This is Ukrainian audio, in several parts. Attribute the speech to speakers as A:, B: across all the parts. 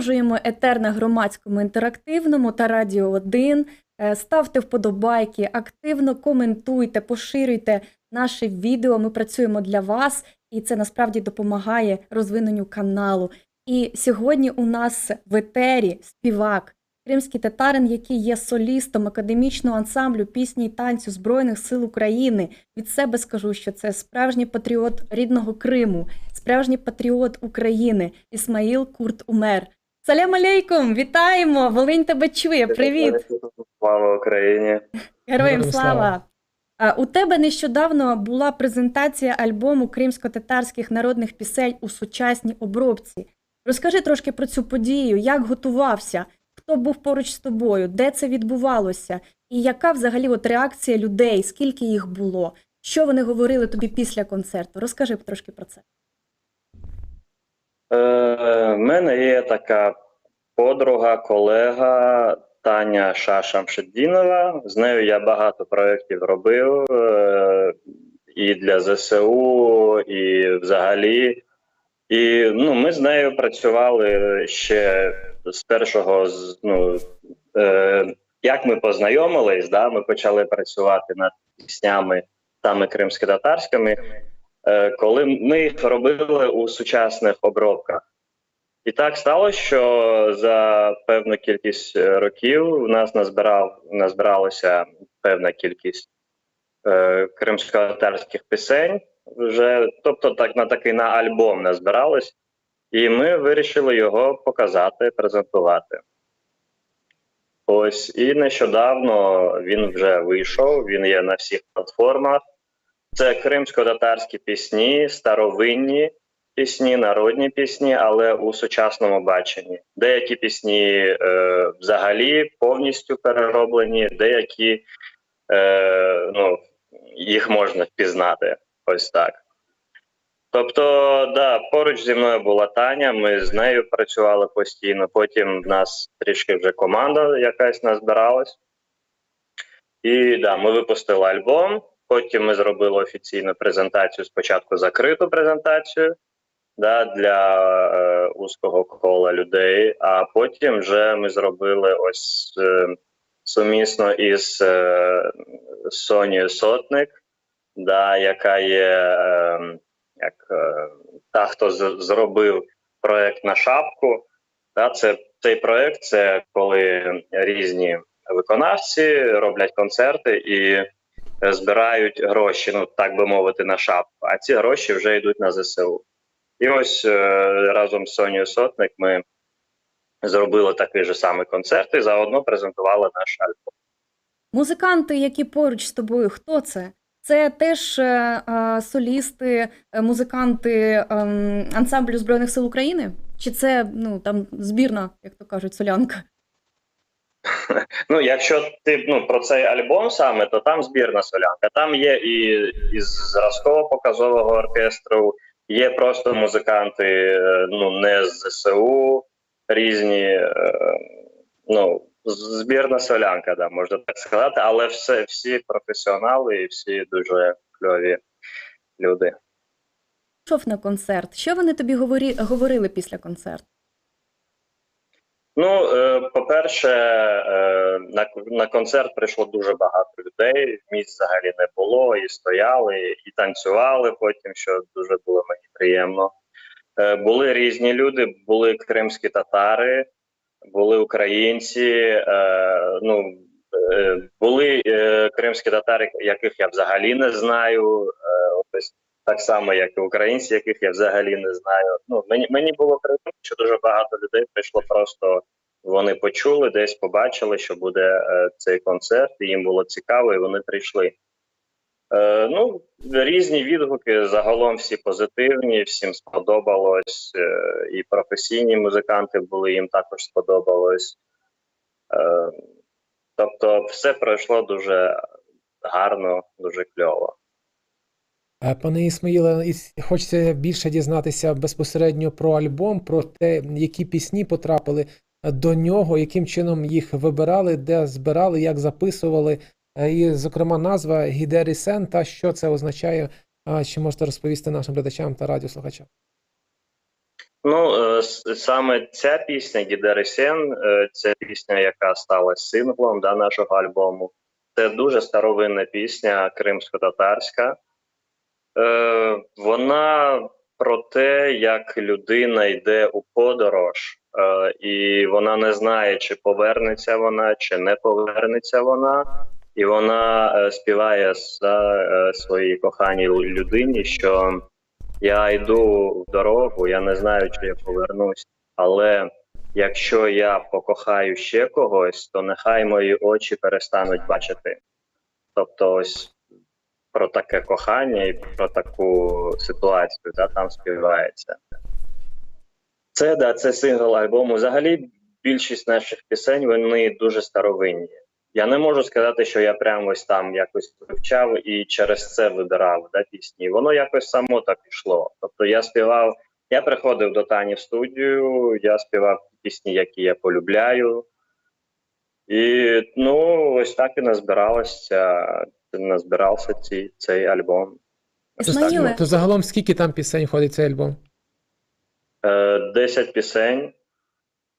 A: Продовжуємо етер на громадському інтерактивному та Радіо 1. Е, Ставте вподобайки, активно коментуйте, поширюйте наше відео. Ми працюємо для вас, і це насправді допомагає розвиненню каналу. І сьогодні у нас в етері співак, кримський татарин, який є солістом академічного ансамблю пісні й танцю Збройних сил України. Від себе скажу, що це справжній патріот рідного Криму, справжній патріот України Ісмаїл Курт Умер. Салям алейкум! Вітаємо! Волинь тебе чує. Привіт!
B: Слава Україні!
A: Героям слава!
C: слава!
A: А, У тебе нещодавно була презентація альбому кримсько-татарських народних пісень у сучасній обробці. Розкажи трошки про цю подію, як готувався, хто був поруч з тобою, де це відбувалося, і яка взагалі от реакція людей, скільки їх було, що вони говорили тобі після концерту? Розкажи трошки про це.
B: Е, в мене є така подруга, колега Таня Шашамшеддінова. З нею я багато проєктів робив е, і для ЗСУ, і взагалі. І ну, ми з нею працювали ще з першого ну, е, як ми познайомились, да, ми почали працювати над піснями саме кримсько-татарськими. Е, коли ми їх робили у сучасних обробках. І так сталося, що за певну кількість е, років у нас назбирав, назбиралася певна кількість е, кримсько-татарських пісень, вже, тобто так на такий на альбом назбиралось, і ми вирішили його показати, презентувати. Ось і нещодавно він вже вийшов, він є на всіх платформах. Це кримсько-татарські пісні, старовинні пісні, народні пісні, але у сучасному баченні. Деякі пісні е, взагалі повністю перероблені, деякі е, ну, їх можна впізнати. Ось так. Тобто, да, поруч зі мною була Таня, ми з нею працювали постійно. Потім в нас трішки вже команда якась назбиралась. І да, ми випустили альбом. Потім ми зробили офіційну презентацію, спочатку закриту презентацію да, для е, узкого кола людей, а потім вже ми зробили ось е, сумісно із е, Сонією Сотник, да, яка є е, як, е, та, хто зробив проект на шапку. Да, це, цей проект це коли різні виконавці роблять концерти і збирають гроші, ну так би мовити, на шапку. А ці гроші вже йдуть на ЗСУ. І ось е, разом з Сонією Сотник ми зробили такий же самий концерт і заодно презентували наш альбом.
A: Музиканти, які поруч з тобою, хто це? Це теж е, е, солісти, е, музиканти ем, ансамблю Збройних сил України? Чи це ну там збірна, як то кажуть, солянка?
B: Ну, якщо ти ну, про цей альбом саме, то там збірна солянка. Там є і із зразково-показового оркестру, є просто музиканти, е, ну не з ЗСУ, різні. е, Ну, збірна солянка, да, можна так сказати, але все, всі професіонали і всі дуже кльові люди.
A: Пішов на концерт. Що вони тобі говорили після концерту?
B: Ну, е, по-перше, е, на, на концерт прийшло дуже багато людей. Місць взагалі не було, і стояли, і танцювали потім, що дуже було мені приємно. Е, були різні люди, були кримські татари, були українці, ну, були кримські татари, яких я взагалі не знаю. Ось так само, як і українці, яких я взагалі не знаю. Ну мені мені було приємно, що дуже багато людей прийшло просто. Вони почули, десь побачили, що буде е, цей концерт, і їм було цікаво, і вони прийшли. Е, ну, різні відгуки, загалом всі позитивні, всім сподобалось. Е, і професійні музиканти були, їм також сподобалось. Е, тобто, все пройшло дуже гарно, дуже кльово.
C: Е, Пане Ісмаїле, хочеться більше дізнатися безпосередньо про альбом, про те, які пісні потрапили до нього, яким чином їх вибирали, де збирали, як записували. Е, І, зокрема, назва Гідері Сен та що це означає. Чи можете розповісти нашим глядачам та радіослухачам?
B: Ну, е, саме ця пісня Гідересен, е, це пісня, яка стала синглом да, нашого альбому. Це дуже старовинна пісня кримсько-татарська. Е, вона про те, як людина йде у подорож, е, і вона не знає, чи повернеться вона, чи не повернеться вона. І вона е, співає за е, своїй коханій людині, що я йду в дорогу, я не знаю, чи я повернусь, але якщо я покохаю ще когось, то нехай мої очі перестануть бачити. Тобто, ось про таке кохання і про таку ситуацію, да, там співається. Це да, це сингл альбому. Взагалі, більшість наших пісень вони дуже старовинні. Я не можу сказати, що я прямо ось там якось вивчав і через це вибирав да, пісні. Воно якось само так пішло. Тобто я співав, я приходив до Тані в студію, я співав пісні, які я полюбляю. І ну, ось так і назбиралося, назбирався ці, цей альбом.
A: Ісмаїле,
C: То загалом скільки там пісень входить цей альбом?
B: Е, 10 пісень.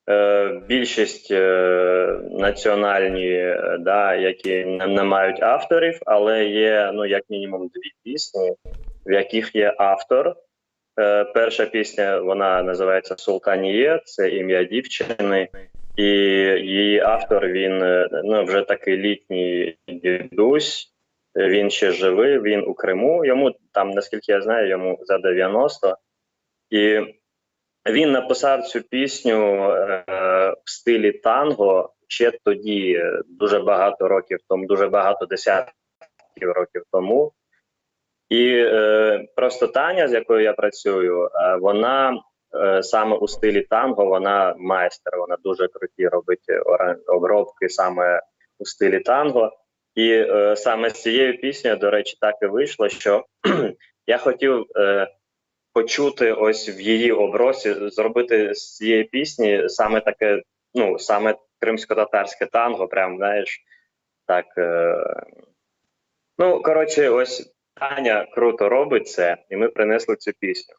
B: Е, Більшість е, національні, да, які не, не мають авторів, але є ну, як мінімум дві пісні, в яких є автор. Е, Перша пісня вона називається Султаніє, це ім'я дівчини, і її автор він ну, вже такий літній дідусь. Він ще живий, він у Криму. Йому там, наскільки я знаю, йому за 90. І він написав цю пісню е, в стилі танго ще тоді, е, дуже багато років тому, дуже багато десятків років тому. І е, просто Таня, з якою я працюю, е, вона е, саме у стилі танго, вона майстер, вона дуже круті робить ора- обробки саме у стилі танго. І е, саме з цією піснею, до речі, так і вийшло, що я хотів. Е, почути ось в її обросі, зробити з цієї пісні саме таке, ну саме кримсько-татарське танго, прям знаєш, так. Е... Ну, коротше, ось Таня круто робить це, і ми принесли цю пісню.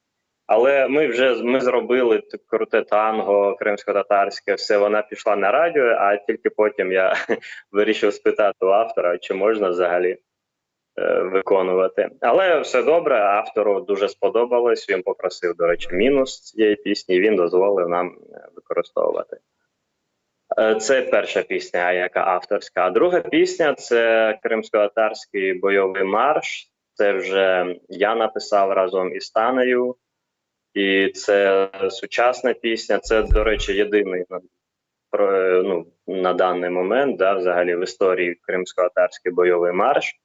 B: Але ми вже ми зробили круте танго, кримсько-татарське, все вона пішла на радіо, а тільки потім я вирішив спитати у автора, чи можна взагалі е, виконувати. Але все добре, автору дуже сподобалось. Він попросив, до речі, мінус цієї пісні, він дозволив нам е, використовувати. Е, Це перша пісня, яка авторська. А друга пісня це кримсько-татарський бойовий марш. Це вже я написав разом із Танею. І це сучасна пісня. Це, до речі, єдиний на, про, ну, на даний момент, да, взагалі в історії кримсько-татарський бойовий марш.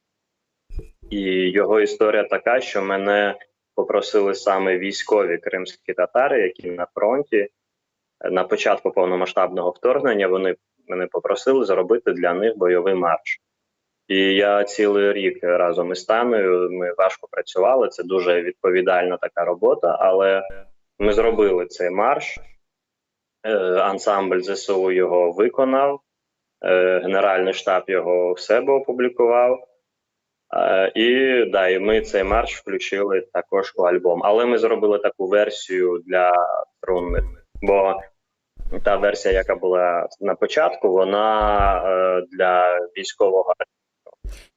B: І його історія така, що мене попросили саме військові кримські татари, які на фронті на початку повномасштабного вторгнення. Вони мене попросили зробити для них бойовий марш. І я цілий рік разом із Таною. Ми важко працювали. Це дуже відповідальна така робота, але ми зробили цей марш. Е, Ансамбль ЗСУ його виконав, е, Генеральний штаб його в себе опублікував. Е, І да, і ми цей марш включили також у альбом. Але ми зробили таку версію для струнних, бо та версія, яка була на початку, вона для військового.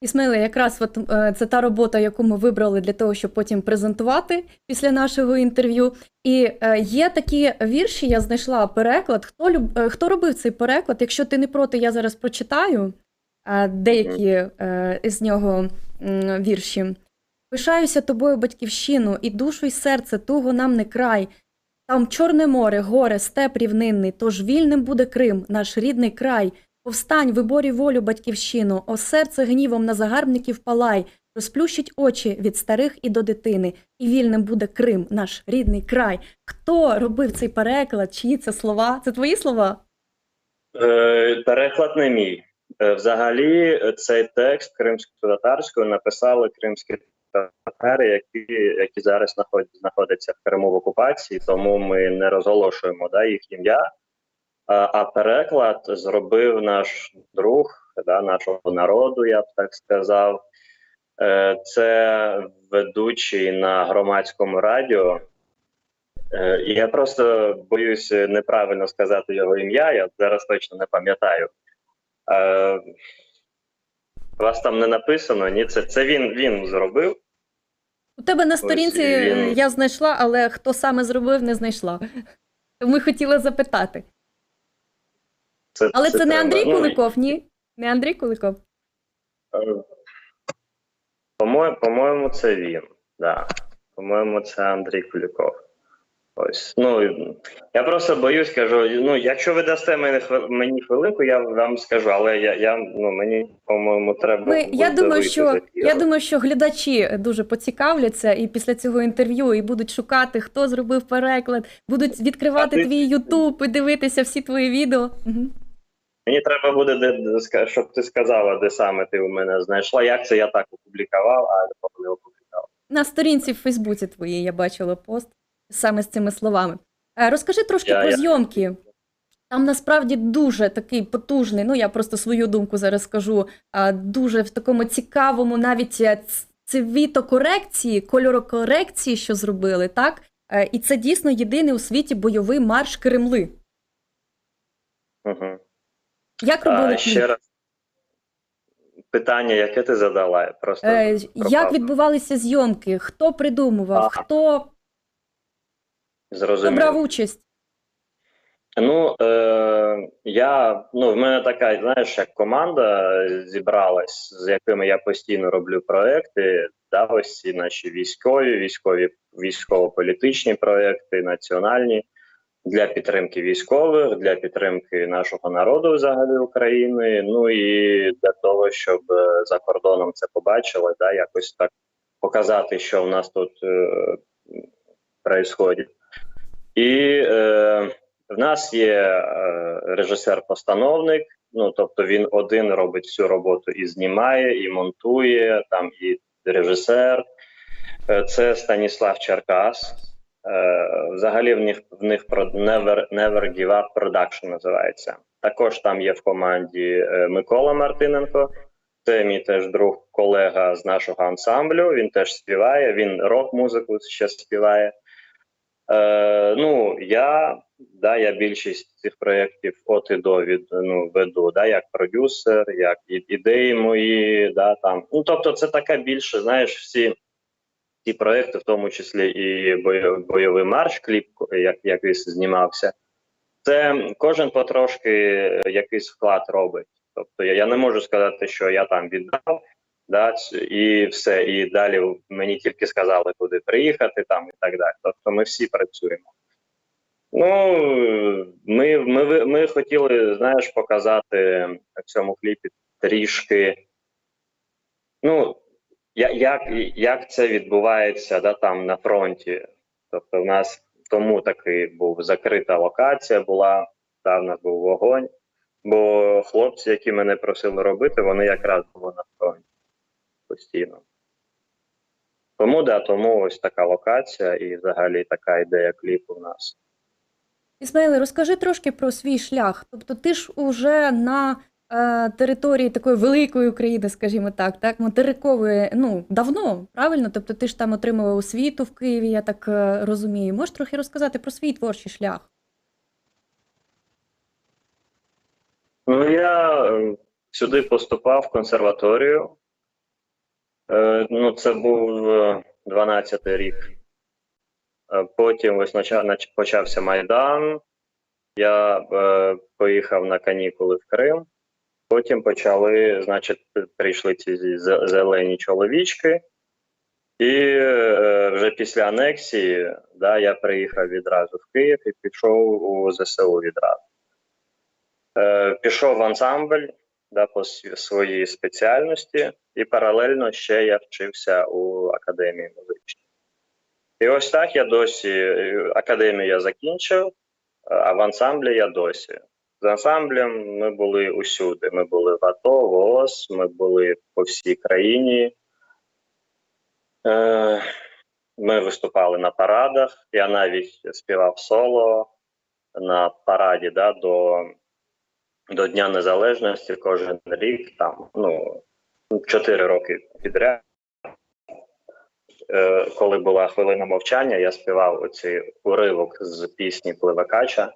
A: Ісмаїле, якраз от, е, це та робота, яку ми вибрали для того, щоб потім презентувати після нашого інтерв'ю. І е, є такі вірші, я знайшла переклад. Хто люб... е, хто робив цей переклад? Якщо ти не проти, я зараз прочитаю деякі з нього вірші. Пишаюся тобою, батьківщину, і душу, і серце туго нам не край. Там Чорне море, горе, степ рівнинний, тож вільним буде Крим, наш рідний край. Повстань, виборі волю, батьківщину, о серце гнівом на загарбників палай, розплющить очі від старих і до дитини, і вільним буде Крим, наш рідний край. Хто робив цей переклад? Чиї це слова? Це твої слова?
B: Е, переклад не мій. Е, взагалі, цей текст кримсько-татарською написали кримські татари, які, які зараз знаходяться в Криму в окупації, тому ми не розголошуємо да, їх ім'я. А, переклад зробив наш друг да, нашого народу, я б так сказав. Е, Це ведучий на громадському радіо. Е, Я просто боюсь неправильно сказати його ім'я, я зараз точно не пам'ятаю. Е, вас там не написано, ні, це, це він, він зробив.
A: У тебе на сторінці
B: він-
A: е, я знайшла, але хто саме зробив, не знайшла. Ми хотіли запитати.
B: Це,
A: Але це, не. Андрій Куликов, ні? Не Андрій Куликов.
B: Е, По-моєму, по-моєму, це він. Да. По-моєму, це Андрій Куліков. Ось. Ну, я просто боюсь, кажу, ну, якщо ви дасте мені, мені хвилинку, я вам скажу, але я, я ну, мені, по-моєму, треба.
A: Ми, я думаю, що я думаю, що глядачі дуже поцікавляться і після цього інтерв'ю і будуть шукати, хто зробив переклад, будуть відкривати
B: ти-
A: твій Ютуб і дивитися всі твої відео.
B: Мені треба буде, де, щоб ти сказала, де саме ти у мене знайшла. Як це я так опублікував, а не опублікував.
A: На сторінці в Фейсбуці твоїй я бачила пост саме з цими словами. Е, Розкажи трошки
B: Я-
A: про
B: я-
A: зйомки. Там насправді дуже такий потужний, ну я просто свою думку зараз скажу, дуже в такому цікавому навіть е, цвітокорекції, кольорокорекції, що зробили, так? Е, І це дійсно єдиний у світі бойовий марш Кремли.
B: Угу.
A: Як робили
B: А, ще раз. Питання, яке ти задала? Просто
A: Е. Як відбувалися зйомки? Хто придумував?
B: А.
A: Хто
B: зрозумів.
A: брав участь?
B: Ну, е, я, ну, в мене така, знаєш, як команда зібралась, з якими я постійно роблю проекти. Да, ось ці наші військові, військові, військово-політичні проекти, національні для підтримки військових, для підтримки нашого народу взагалі України. Ну і для того, щоб е, за кордоном це побачили, да, якось так показати, що в нас тут е. І е, в нас є е, режисер-постановник, ну тобто він один робить всю роботу і знімає, і монтує, там і режисер. Е, Це Станіслав Черкас. Е, Взагалі в них в них Never, Never Give Up Production називається. Також там є в команді е, Микола Мартиненко. Це мій теж друг, колега з нашого ансамблю. Він теж співає, він рок-музику ще співає. Е, ну, я, да, я більшість цих проєктів от і до від, ну, веду, да, як продюсер, як ідеї мої, да, там. Ну, тобто, це таке більше, знаєш, всі ці проєкти, в тому числі і бойовий марш, кліп, як, якийсь знімався. Це кожен потрошки якийсь вклад робить. Тобто я, я не можу сказати, що я там віддав, да, і все, і далі мені тільки сказали, куди приїхати там і так далі. Тобто ми всі працюємо. Ну, ми, ми, ми хотіли, знаєш, показати в цьому кліпі трішки. Ну, як, як це відбувається да, там на фронті. Тобто, в нас тому такий був закрита локація, була, да, в нас був вогонь. Бо хлопці, які мене просили робити, вони якраз були на фронті постійно. Тому да, тому ось така локація і взагалі така ідея кліпу в нас.
A: Ісмаїле, розкажи трошки про свій шлях. Тобто, ти ж уже на е, території такої великої України, скажімо так, так, материкової, ну, давно, правильно? Тобто ти ж там отримував освіту в Києві, я так е, розумію. Можеш трохи розказати про свій творчий шлях?
B: Ну, я е, сюди поступав в консерваторію. Е, ну, це був е, 12-й рік. Е, Потім ось почався Майдан. Я е, поїхав на канікули в Крим. Потім почали, значить, прийшли ці зелені чоловічки. І е, вже після анексії да, я приїхав відразу в Київ і пішов у ЗСУ відразу. Е, пішов в ансамбль да, по своїй спеціальності, і паралельно ще я вчився у академії музичній. І ось так я досі е, академію я закінчив, е, а в ансамблі я досі. З ансамблем ми були усюди. Ми були в АТО, в ООС, ми були по всій країні. Е, ми виступали на парадах. Я навіть співав соло на параді да, до до Дня Незалежності кожен рік, там, ну, чотири роки підряд. е, коли була хвилина мовчання, я співав оцей уривок з пісні Пливакача.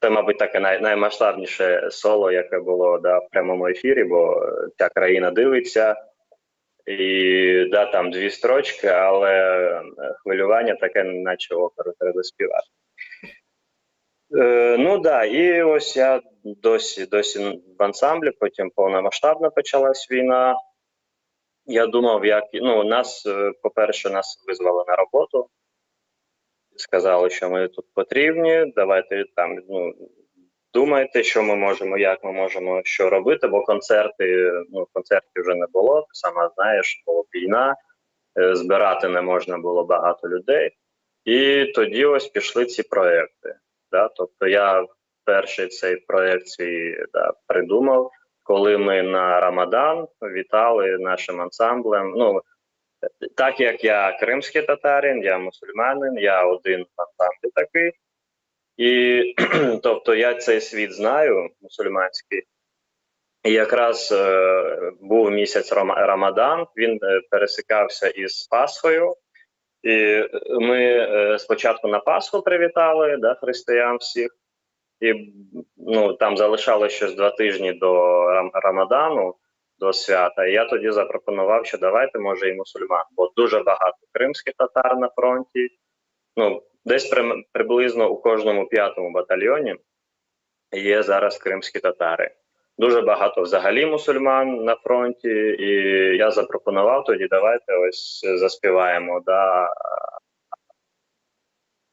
B: Це, мабуть, таке най- наймасштабніше соло, яке було да, в прямому ефірі, бо е, ця країна дивиться. І да, там дві строчки, але е, хвилювання таке, наче оперу треба співати. Е, ну да, і ось я досі, досі в ансамблі, потім повномасштабно почалась війна. Я думав, як ну, нас, е, по-перше, нас визвали на роботу. Сказали, що ми тут потрібні. Давайте там ну, думайте, що ми можемо, як ми можемо що робити, бо концерти, ну, концертів вже не було. Ти сама знаєш, була війна, е, збирати не можна було багато людей. І тоді ось пішли ці проекти. Да? Тобто я перший цей проект свій да, придумав, коли ми на Рамадан вітали нашим ансамблем. Ну, так як я кримський татарин, я мусульманин, я один ансамблі такий. І тобто я цей світ знаю, мусульманський. І якраз е, був місяць Рамадан, він е, пересикався із Пасхою. І ми е, спочатку на Пасху привітали да, християн всіх, і ну, там залишалося щось два тижні до Рамадану, до свята. І я тоді запропонував, що давайте, може, і мусульман, бо дуже багато кримських татар на фронті. Ну, десь при, приблизно у кожному п'ятому батальйоні є зараз кримські татари. Дуже багато взагалі мусульман на фронті, і я запропонував тоді, давайте ось заспіваємо. Да.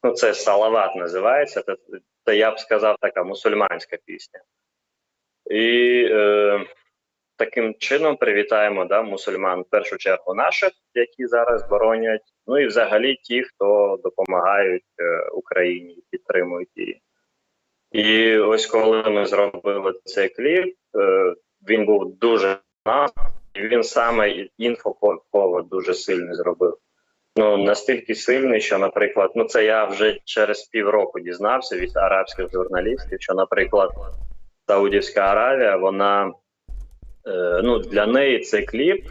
B: Ну, це салават називається. Це, це я б сказав така мусульманська пісня. І е, таким чином привітаємо да, мусульман в першу чергу наших, які зараз боронять. Ну і взагалі ті, хто допомагають е, Україні, підтримують її. І ось коли ми зробили цей кліп, е, він був дуже і він саме інфоповод дуже сильний зробив. Ну настільки сильний, що, наприклад, ну це я вже через півроку дізнався від арабських журналістів, що, наприклад, Саудівська Аравія, вона е, ну для неї цей кліп,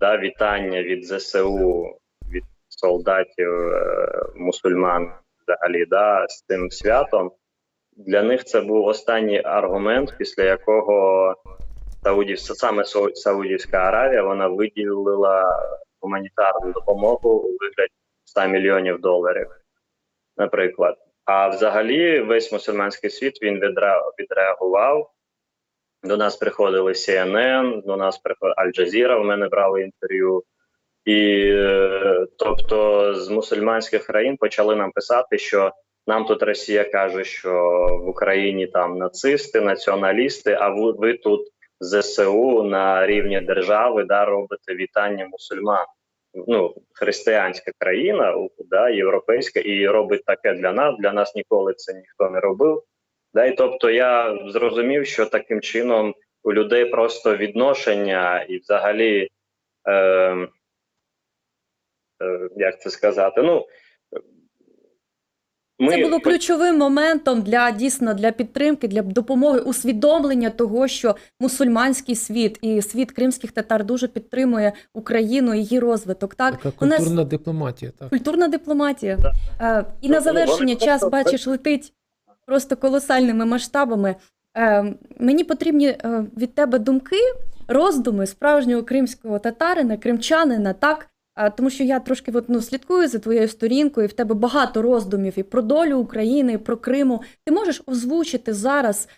B: да, вітання від ЗСУ, від солдатів, е, мусульман взагалі, да, з цим святом. Для них це був останній аргумент, після якого Саудів, саме Саудівська Аравія вона виділила гуманітарну допомогу у вигляді 100 мільйонів доларів, наприклад. А взагалі весь мусульманський світ він відреагував. До нас приходили CNN, до нас приходили Аль-Джазіра, в мене брали інтерв'ю. І е, тобто з мусульманських країн почали нам писати, що нам тут Росія каже, що в Україні там нацисти, націоналісти, а ви, ви тут ЗСУ на рівні держави да, робите вітання мусульман. Ну, християнська країна, да, європейська, і робить таке для нас. Для нас ніколи це ніхто не робив. Да, і тобто я зрозумів, що таким чином у людей просто відношення і взагалі, е, е, як це сказати, ну. Ми
A: Це було ключовим моментом для дійсно для підтримки, для допомоги, усвідомлення того, що мусульманський світ і світ кримських татар дуже підтримує Україну і її розвиток. Так
C: Така
A: у нас
C: дипломатія. Так.
A: культурна дипломатія. Е, і
B: Ну,
A: на завершення
B: вони
A: час, бачиш, летить просто колосальними масштабами. Е, мені потрібні е, від тебе думки, роздуми справжнього кримського татарина, кримчанина, так? Тому що я трошки от, ну, слідкую за твоєю сторінкою, і в тебе багато роздумів і про долю України, і про Криму. Ти можеш озвучити зараз,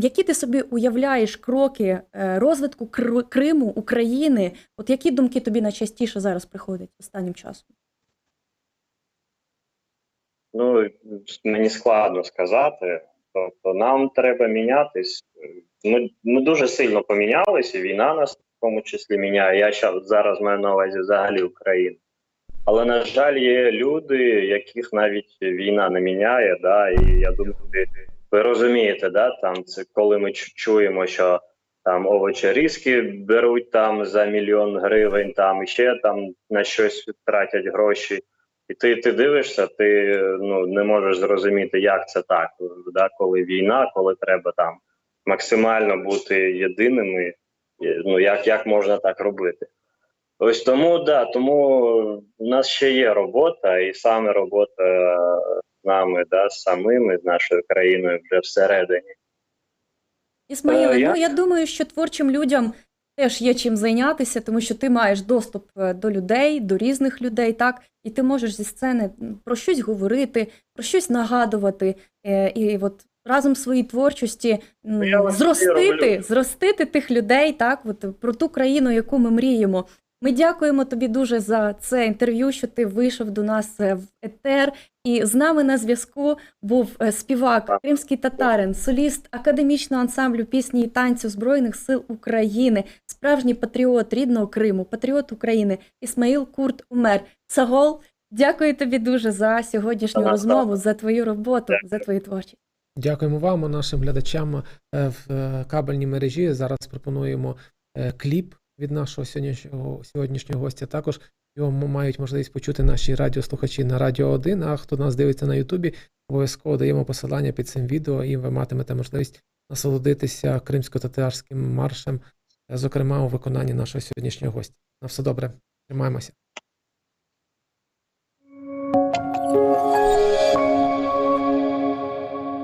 A: які ти собі уявляєш кроки е, розвитку Криму, України? От які думки тобі найчастіше зараз приходять останнім часом?
B: Ну, мені складно сказати. Тобто нам треба мінятись. Ми, ми дуже сильно помінялися, війна нас в тому числі міняє. Я ща, зараз маю на увазі взагалі Україну. Але, на жаль, є люди, яких навіть війна не міняє. Да? І я думаю, ви, розумієте, да? там, це коли ми чуємо, що там овочерізки беруть там за мільйон гривень, там ще там на щось тратять гроші. І ти, ти дивишся, ти ну не можеш зрозуміти, як це так, да, коли війна, коли треба там максимально бути єдиними. І, Ну як, як можна так робити? Ось тому, да, тому у нас ще є робота, і саме робота е, з нами, да, з самими, з нашою країною вже всередині.
A: Ісмаїле,
B: Е, я-
A: ну я думаю, що творчим людям теж є чим зайнятися, тому що ти маєш доступ е, до людей, до різних людей, так, і ти можеш зі сцени про щось говорити, про щось нагадувати, е, і от разом своїй творчості
B: Ну, я
A: зростити, зростити тих людей, так, от про ту країну, яку ми мріємо. Ми дякуємо тобі дуже за це інтерв'ю, що ти вийшов до нас е, в етер. І з нами на зв'язку був е, співак, кримський татарин, соліст академічного ансамблю пісні і танцю Збройних сил України, справжній патріот рідного Криму, патріот України Ісмаїл Курт Умер. Сагол, дякую тобі дуже за сьогоднішню розмову, за твою роботу, за твою творчість.
C: Дякуємо вам, нашим глядачам е, в е, кабельній мережі. Зараз пропонуємо е, кліп від нашого сьогоднішнього сьогоднішнього гостя. Також його мають можливість почути наші радіослухачі на Радіо 1, А хто нас дивиться на Ютубі, обов'язково даємо посилання під цим відео, і ви матимете можливість насолодитися кримсько-татарським маршем, зокрема у виконанні нашого сьогоднішнього гостя. На все добре, тримаємося.